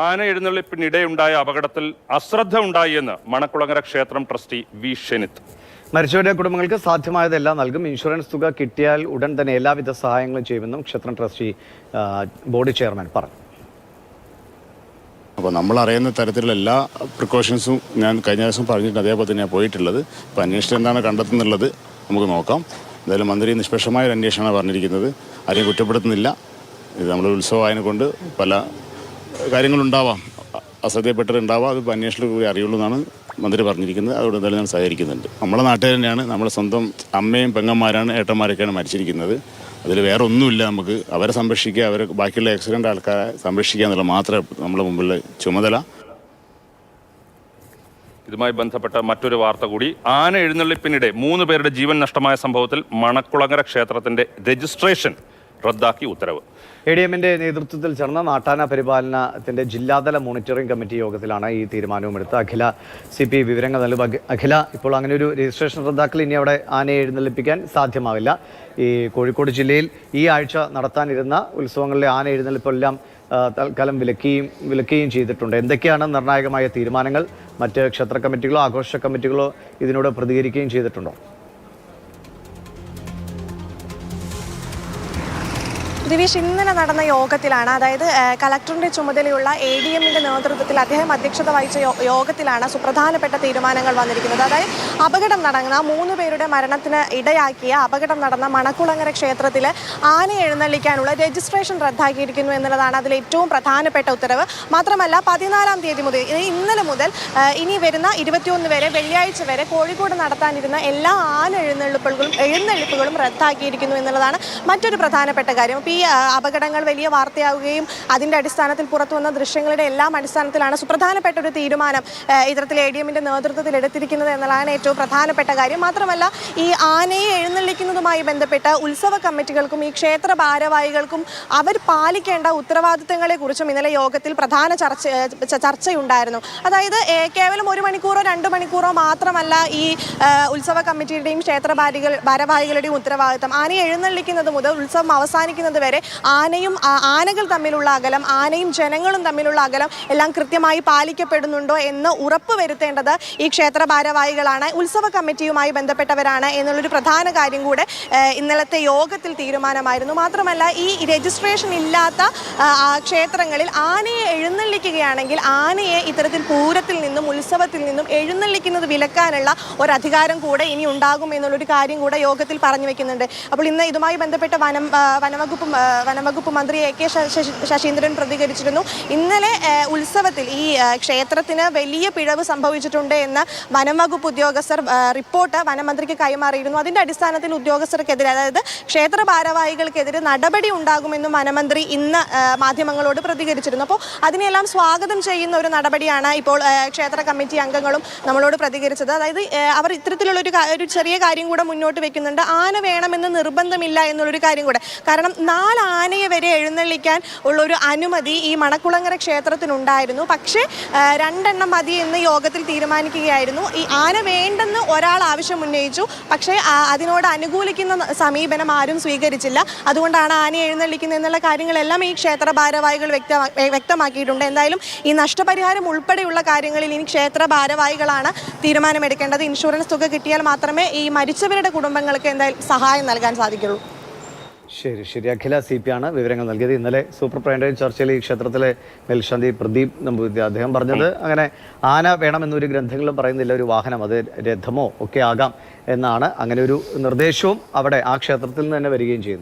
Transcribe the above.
ആന എഴുന്നള്ളിപ്പിനിടെയുണ്ടായ അപകടത്തിൽ അശ്രദ്ധ ഉണ്ടായി എന്ന് മണക്കുളങ്ങര ക്ഷേത്രം ട്രസ്റ്റി വി ഷെനിത്ത്. മരിച്ചവരുടെ കുടുംബങ്ങൾക്ക് സാധ്യമായതെല്ലാം നൽകും. ഇൻഷുറൻസ് തുക കിട്ടിയാൽ ഉടൻ തന്നെ എല്ലാവിധ സഹായങ്ങളും ചെയ്യുമെന്നും ക്ഷേത്രം ട്രസ്റ്റി ബോർഡ് ചെയർമാൻ പറഞ്ഞു. അപ്പോൾ നമ്മൾ അറിയുന്ന തരത്തിലുള്ള എല്ലാ പ്രിക്കോഷൻസും ഞാൻ കഴിഞ്ഞ ദിവസം പറഞ്ഞിട്ടുണ്ട്. അതേപോലെ തന്നെയാണ് പോയിട്ടുള്ളത്. ഇപ്പോൾ അന്വേഷണം എന്താണ് കണ്ടെത്തുന്നുള്ളത് നമുക്ക് നോക്കാം. എന്തായാലും മന്ത്രി നിഷ്പക്ഷമായ ഒരു അന്വേഷണമാണ് പറഞ്ഞിരിക്കുന്നത്. ആരെയും കുറ്റപ്പെടുത്തുന്നില്ല. ഇത് നമ്മൾ ഉത്സവമായതിനെ കൊണ്ട് പല കാര്യങ്ങളുണ്ടാവാം. അശ്രദ്ധയപ്പെട്ടിട്ടുണ്ടാവാം അത് അന്വേഷണത്തിൽ കൂടി അറിയുള്ളൂ എന്നാണ് മന്ത്രി പറഞ്ഞിരിക്കുന്നത്. അതുകൊണ്ട് എന്തായാലും ഞാൻ സഹകരിക്കുന്നുണ്ട്. നമ്മളെ നാട്ടുകാർ തന്നെയാണ്. നമ്മുടെ സ്വന്തം അമ്മയും പെങ്ങന്മാരാണ് ഏട്ടന്മാരൊക്കെയാണ് മരിച്ചിരിക്കുന്നത്. അതിൽ വേറെ ഒന്നുമില്ല നമുക്ക്. അവരെ സംരക്ഷിക്കുക അവരെ ബാക്കിയുള്ള ആക്സിഡന്റ് ആൾക്കാരെ സംരക്ഷിക്കുക എന്നുള്ള മാത്രമേ നമ്മുടെ മുമ്പിൽ ചുമതല. ഇതുമായി ബന്ധപ്പെട്ട മറ്റൊരു വാർത്ത കൂടി. ആന എഴുന്നള്ളിപ്പിനിടെ മൂന്ന് പേരുടെ ജീവൻ നഷ്ടമായ സംഭവത്തിൽ മണക്കുളങ്ങര ക്ഷേത്രത്തിന്റെ രജിസ്ട്രേഷൻ റദ്ദാക്കി ഉത്തരവ്. എ ഡി എമ്മിന്റെ നേതൃത്വത്തിൽ ചേർന്ന നാട്ടാന പരിപാലനത്തിന്റെ ജില്ലാതല മോണിറ്ററിംഗ് കമ്മിറ്റി യോഗത്തിലാണ് ഈ തീരുമാനവും എടുത്തത്. അഖില സി പി വിവരങ്ങൾ നൽകും. അഖില ഇപ്പോൾ അങ്ങനെ ഒരു രജിസ്ട്രേഷൻ റദ്ദാക്കൽ ഇനി അവിടെ ആനയെ എഴുന്നള്ളിപ്പിക്കാൻ സാധ്യമാവില്ല. ഈ കോഴിക്കോട് ജില്ലയിൽ ഈ ആഴ്ച നടത്താനിരുന്ന ഉത്സവങ്ങളിലെ ആന എഴുന്നള്ളിപ്പെല്ലാം തൽക്കാലം വിലക്കുകയും വിലക്കുകയും ചെയ്തിട്ടുണ്ട്. എന്തൊക്കെയാണ് നിർണായകമായ തീരുമാനങ്ങൾ? മറ്റ് ക്ഷേത്ര കമ്മിറ്റികളോ ആഘോഷ കമ്മിറ്റികളോ ഇതിനോട് പ്രതികരിക്കുകയും ചെയ്തിട്ടുണ്ടോ? ദിവിഷ് ഇന്നലെ നടന്ന യോഗത്തിലാണ് അതായത് കലക്ടറിന്റെ ചുമതലയുള്ള എ ഡി എമ്മിന്റെ നേതൃത്വത്തിൽ അദ്ദേഹം അധ്യക്ഷത വഹിച്ച യോഗത്തിലാണ് സുപ്രധാനപ്പെട്ട തീരുമാനങ്ങൾ വന്നിരിക്കുന്നത്. അതായത് അപകടം നടന്ന മൂന്ന് പേരുടെ മരണത്തിന് ഇടയാക്കിയ അപകടം നടന്ന മണക്കുളങ്ങര ക്ഷേത്രത്തിൽ ആന എഴുന്നള്ളിക്കാനുള്ള രജിസ്ട്രേഷൻ റദ്ദാക്കിയിരിക്കുന്നു എന്നുള്ളതാണ് അതിൽ ഏറ്റവും പ്രധാനപ്പെട്ട ഉത്തരവ്. മാത്രമല്ല പതിനാലാം തീയതി മുതൽ ഇന്നലെ മുതൽ ഇനി വരുന്ന ഇരുപത്തിയൊന്ന് വരെ വെള്ളിയാഴ്ച വരെ കോഴിക്കോട് നടത്താനിരുന്ന എല്ലാ ആന എഴുന്നള്ളിപ്പുകളും എഴുന്നള്ളിപ്പുകളും റദ്ദാക്കിയിരിക്കുന്നു എന്നുള്ളതാണ് മറ്റൊരു പ്രധാനപ്പെട്ട കാര്യം. ഈ ആ, അപകടങ്ങൾ വലിയ വാർത്തയാവുകയും അതിന്റെ അടിസ്ഥാനത്തിൽ പുറത്തു വന്ന ദൃശ്യങ്ങളുടെ എല്ലാം അടിസ്ഥാനത്തിലാണ് സുപ്രധാനപ്പെട്ട ഒരു തീരുമാനം ഇത്തരത്തിൽ എ ഡി എമ്മിന്റെ നേതൃത്വത്തിൽ എടുത്തിരിക്കുന്നത് എന്നുള്ളതാണ് ഏറ്റവും പ്രധാനപ്പെട്ട കാര്യം. മാത്രമല്ല ഈ ആനയെ എഴുന്നള്ളിക്കുന്നതുമായി ബന്ധപ്പെട്ട ഉത്സവ കമ്മിറ്റികൾക്കും ഈ ക്ഷേത്ര ഭാരവാഹികൾക്കും അവർ പാലിക്കേണ്ട ഉത്തരവാദിത്തങ്ങളെക്കുറിച്ചും ഇന്നലെ യോഗത്തിൽ പ്രധാന ചർച്ച ചർച്ചയുണ്ടായിരുന്നു. അതായത് കേവലം ഒരു മണിക്കൂറോ രണ്ട് മണിക്കൂറോ മാത്രമല്ല ഈ ഉത്സവ കമ്മിറ്റിയുടെയും ക്ഷേത്ര ഭാരവാഹികളുടെയും ഉത്തരവാദിത്തം. ആനയെ എഴുന്നള്ളിക്കുന്നത് മുതൽ ഉത്സവം അവസാനിക്കുന്നത് വരെ ആനയും ആനകൾ തമ്മിലുള്ള അകലം ആനയും ജനങ്ങളും തമ്മിലുള്ള അകലം എല്ലാം കൃത്യമായി പാലിക്കപ്പെടുന്നുണ്ടോ എന്ന് ഉറപ്പ് വരുത്തേണ്ടത് ഈ ക്ഷേത്ര ഭാരവാഹികളാണ്. ഉത്സവ കമ്മിറ്റിയുമായി ബന്ധപ്പെട്ടവരാണ് എന്നുള്ളൊരു പ്രധാന കാര്യം കൂടെ ഇന്നലത്തെ യോഗത്തിൽ തീരുമാനമായിരുന്നു. മാത്രമല്ല ഈ രജിസ്ട്രേഷൻ ഇല്ലാത്ത ക്ഷേത്രങ്ങളിൽ ആനയെ എഴുന്നള്ളിക്കുകയാണെങ്കിൽ ആനയെ ഇത്തരത്തിൽ പൂരത്തിൽ നിന്നും ഉത്സവത്തിൽ നിന്നും എഴുന്നള്ളിക്കുന്നത് വിലക്കാനുള്ള ഒരധികാരം കൂടെ ഇനി ഉണ്ടാകും എന്നുള്ളൊരു കാര്യം കൂടെ യോഗത്തിൽ പറഞ്ഞു വെക്കുന്നുണ്ട്. അപ്പോൾ ഇന്ന് ഇതുമായി ബന്ധപ്പെട്ട വനം വനവകുപ്പ് വനംവകുപ്പ് മന്ത്രി എ കെ ശശീന്ദ്രൻ പ്രതികരിച്ചിരുന്നു. ഇന്നലെ ഉത്സവത്തിൽ ഈ ക്ഷേത്രത്തിന് വലിയ പിഴവ് സംഭവിച്ചിട്ടുണ്ട് എന്ന് വനംവകുപ്പ് ഉദ്യോഗസ്ഥർ റിപ്പോർട്ട് വനമന്ത്രിക്ക് കൈമാറിയിരുന്നു. അതിന്റെ അടിസ്ഥാനത്തിൽ ഉദ്യോഗസ്ഥർക്കെതിരെ അതായത് ക്ഷേത്ര ഭാരവാഹികൾക്കെതിരെ നടപടി ഉണ്ടാകുമെന്നും വനമന്ത്രി ഇന്ന് മാധ്യമങ്ങളോട് പ്രതികരിച്ചിരുന്നു. അപ്പോൾ അതിനെല്ലാം സ്വാഗതം ചെയ്യുന്ന ഒരു നടപടിയാണ് ഇപ്പോൾ ക്ഷേത്ര കമ്മിറ്റി അംഗങ്ങളും നമ്മളോട് പ്രതികരിച്ചത്. അതായത് അവർ ഇത്തരത്തിലുള്ള ഒരു ഒരു ചെറിയ കാര്യം കൂടെ മുന്നോട്ട് വെക്കുന്നുണ്ട്. ആന വേണമെന്ന് നിർബന്ധമില്ല എന്നുള്ളൊരു കാര്യം കൂടെ. കാരണം നാല് ആനയെ വരെ എഴുന്നള്ളിക്കാൻ ഉള്ള ഒരു അനുമതി ഈ മണക്കുളങ്ങര ക്ഷേത്രത്തിനുണ്ടായിരുന്നു. പക്ഷേ രണ്ടെണ്ണം മതി എന്ന് യോഗത്തിൽ തീരുമാനിക്കുകയായിരുന്നു. ഈ ആന വേണ്ടെന്ന് ഒരാൾ ആവശ്യം ഉന്നയിച്ചു. പക്ഷേ അതിനോട് അനുകൂലിക്കുന്ന സമീപനം ആരും സ്വീകരിച്ചില്ല. അതുകൊണ്ടാണ് ആന എഴുന്നള്ളിക്കുന്നത് എന്നുള്ള കാര്യങ്ങളെല്ലാം ഈ ക്ഷേത്ര ഭാരവാഹികൾ വ്യക്തമാക്കിയിട്ടുണ്ട്. എന്തായാലും ഈ നഷ്ടപരിഹാരം ഉൾപ്പെടെയുള്ള കാര്യങ്ങളിൽ ഇനി ക്ഷേത്ര ഭാരവാഹികളാണ് തീരുമാനമെടുക്കേണ്ടത്. ഇൻഷുറൻസ് തുക കിട്ടിയാൽ മാത്രമേ ഈ മരിച്ചവരുടെ കുടുംബങ്ങൾക്ക് എന്തായാലും സഹായം നൽകാൻ സാധിക്കുള്ളൂ. ശരി ശരി. അഖില സി പി ആണ് വിവരങ്ങൾ നൽകിയത്. ഇന്നലെ സൂപ്പർ പ്രൈമറി ചർച്ചയിൽ ഈ ക്ഷേത്രത്തിലെ മേൽശാന്തി പ്രദീപ് നമ്പൂതിരി അദ്ദേഹം പറഞ്ഞത് അങ്ങനെ ആന വേണമെന്നൊരു ഗ്രന്ഥങ്ങളും പറയുന്നില്ല ഒരു വാഹനം അത് രഥമോ ഒക്കെ ആകാം എന്നാണ്. അങ്ങനെ ഒരു നിർദ്ദേശവും അവിടെ ആ ക്ഷേത്രത്തിൽ നിന്ന് തന്നെ വരികയും ചെയ്യുന്നുണ്ട്.